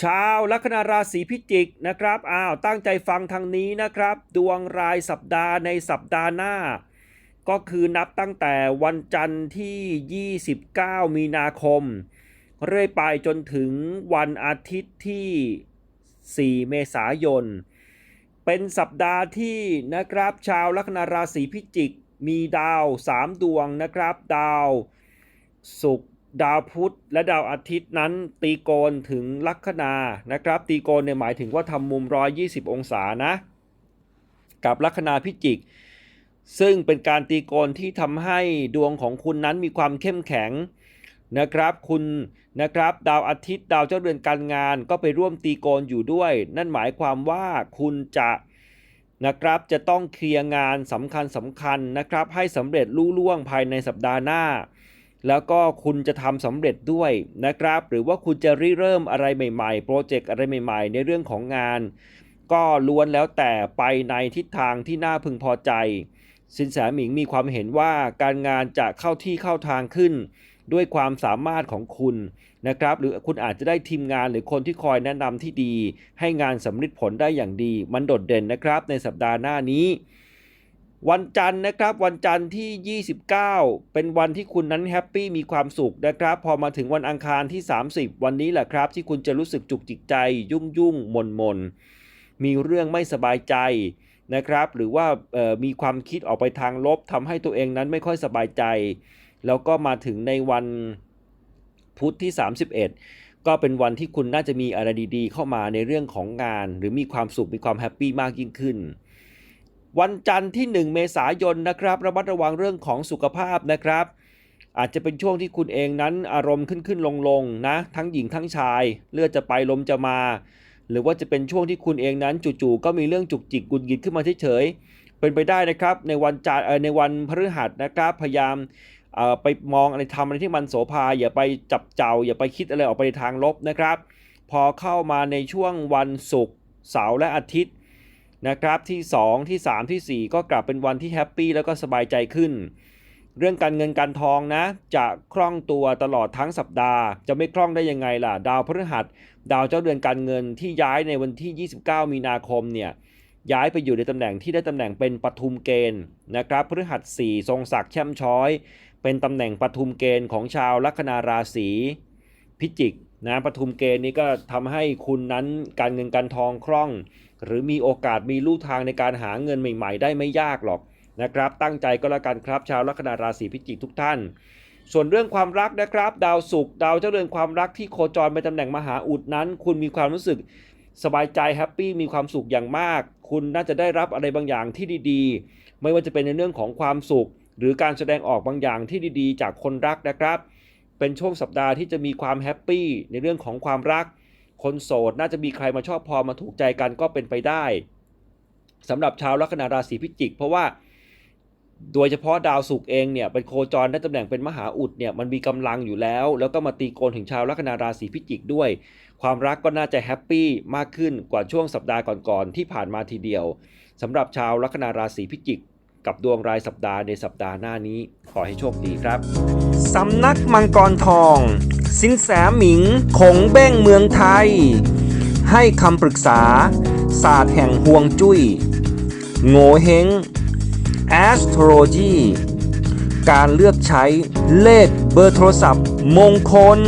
ชาวลัคนาราศีพิจิกนะครับ อ้าว ตั้งใจฟังทางนี้นะครับ ดวงรายสัปดาห์ในสัปดาห์หน้า ก็คือนับตั้งแต่วันจันทร์ที่ 29 มีนาคม เรื่อยไปจนถึงวันอาทิตย์ที่ 4 เมษายน เป็นสัปดาห์ที่นะครับ ชาวลัคนาราศีพิจิก มีดาว 3 ดวงนะครับ ดาวศุกร์ ดาวพุธและดาวอาทิตย์นั้น ตีโกนถึงลัคนานะครับ ตีโกนเนี่ยหมายถึงว่าทำมุม 120 องศานะ กับลัคนาพิจิก ซึ่งเป็นการตีโกนที่ทำให้ดวงของคุณนั้นมีความเข้มแข็งนะครับคุณนะครับดาวอาทิตย์ดาวเจ้าเรือนการงานก็ไปร่วมตีโกนอยู่ด้วย นั่นหมายความว่าคุณจะนะครับจะต้องเคลียร์งานสำคัญสำคัญนะครับให้สำเร็จลุล่วงภายในสัปดาห์หน้า แล้วก็คุณจะทำสำเร็จด้วยนะครับ หรือว่าคุณจะริเริ่มอะไรใหม่ๆ โปรเจกต์อะไรใหม่ๆ ในเรื่องของงาน ก็ล้วนแล้วแต่ไปในทิศทางที่น่าพึงพอใจ สินแสหมิงมีความเห็นว่าการงานจะเข้าที่เข้าทางขึ้น ด้วยความสามารถของคุณนะครับ หรือคุณอาจจะได้ทีมงานหรือคนที่คอยแนะนำที่ดี ให้งานสำเร็จผลได้อย่างดี มันโดดเด่นนะครับ ในสัปดาห์หน้านี้ วันจันทร์นะครับวันจันทร์ที่ 29 เป็นวันที่คุณนั้นแฮปปี้มีความสุขนะครับ พอมาถึงวันอังคารที่ 30 วันนี้แหละครับ ที่คุณจะรู้สึกจุกจิกใจ ยุ่งยุ่งมนมนมีเรื่องไม่สบายใจนะครับ หรือว่ามีความคิดออกไปทางลบทำให้ตัวเองนั้นไม่ค่อยสบายใจ แล้วก็มาถึงในวันพุธที่ 31 ก็เป็นวันที่คุณน่าจะมีอะไรดี ๆ เข้ามาในเรื่องของงาน หรือมีความสุขมีความแฮปปี้มากยิ่งขึ้น วันจันทร์ที่ 1 เมษายนนะครับระมัดระวังเรื่องของสุขภาพนะครับ อาจจะเป็นช่วงที่คุณเองนั้นอารมณ์ขึ้นขึ้นลงลงนะทั้งหญิงทั้งชาย เลือดจะไปลมจะมา หรือว่าจะเป็นช่วงที่คุณเองนั้นจู่ๆก็มีเรื่องจุกจิกกุนกิดขึ้นมาเฉยๆเป็นไปได้นะครับในวันจันทร์ในวันพฤหัสนะครับพยายามไปมองอะไรทำอะไรที่มันโสภาอย่าไปจับเจ้า อย่าไปคิดอะไรออกไปในทางลบนะครับ พอเข้ามาในช่วงวันศุกร์เสาร์และอาทิตย์ นะครับที่ 2 ที่ 3 ที่ 4 ก็กลับเป็นวันที่แฮปปี้แล้วก็สบายใจขึ้น เรื่องการเงินการทองนะ จะคล่องตัวตลอดทั้งสัปดาห์ จะไม่คล่องได้ยังไงล่ะ ดาวพฤหัส ดาวเจ้าเดือนการเงินที่ย้ายในวันที่ 29 มีนาคมเนี่ยย้ายไปอยู่ในตำแหน่งที่ได้ตำแหน่งเป็นปทุมเกณฑ์นะครับพฤหัส 4 ทรงศักดิ์แช่มช้อย เป็นตำแหน่งปทุมเกณฑ์ของชาวลัคนาราศีพิจิก นะปทุมเกณฑ์นี้ก็ทำให้คุณนั้นการเงินการทองคล่อง หรือมีโอกาสมีลู่ทางในการหาเงินใหม่ ๆ ได้ไม่ยากหรอกนะครับ ตั้งใจก็แล้วกันครับชาวลัคนาราศีพิจิกทุกท่าน ส่วนเรื่องความรักนะครับ ดาวศุกร์ดาวเจ้าเรือนความรักที่โคจรไปตำแหน่งมหาอุดนั้น คุณมีความรู้สึกสบายใจแฮปปี้มีความสุขอย่างมาก คุณน่าจะได้รับอะไรบางอย่างที่ดีๆ ไม่ว่าจะเป็นในเรื่องของความสุข หรือการแสดงออกบางอย่างที่ดีๆ จากคนรักนะครับ เป็นช่วงสัปดาห์ที่จะมีความแฮปปี้ในเรื่องของความรัก คนโสดน่าจะมีใครมาชอบพอมาถูกใจกันก็เป็นไปได้สำหรับชาวลัคนาราศีพิจิก เพราะว่าโดยเฉพาะดาวศุกร์เองเนี่ยเป็นโคจรได้ตำแหน่งเป็นมหาอุดเนี่ยมันมีกำลังอยู่แล้ว แล้วก็มาตีโกนถึงชาวลัคนาราศีพิจิกด้วย ความรักก็น่าจะแฮปปี้มากขึ้นกว่าช่วงสัปดาห์ก่อนๆที่ผ่านมาทีเดียวสำหรับชาวลัคนาราศีพิจิก กับดวงรายสัปดาห์ในสัปดาห์หน้านี้ ขอให้โชคดีครับ สำนักมังกรทอง สินแสหมิงคงเบ้งเมืองไทย ให้คำปรึกษา ศาสตร์แห่งห่วงจุย้ยโงเฮง astrology การเลือกใช้เลขเบอร์โทรศัพท์มงคล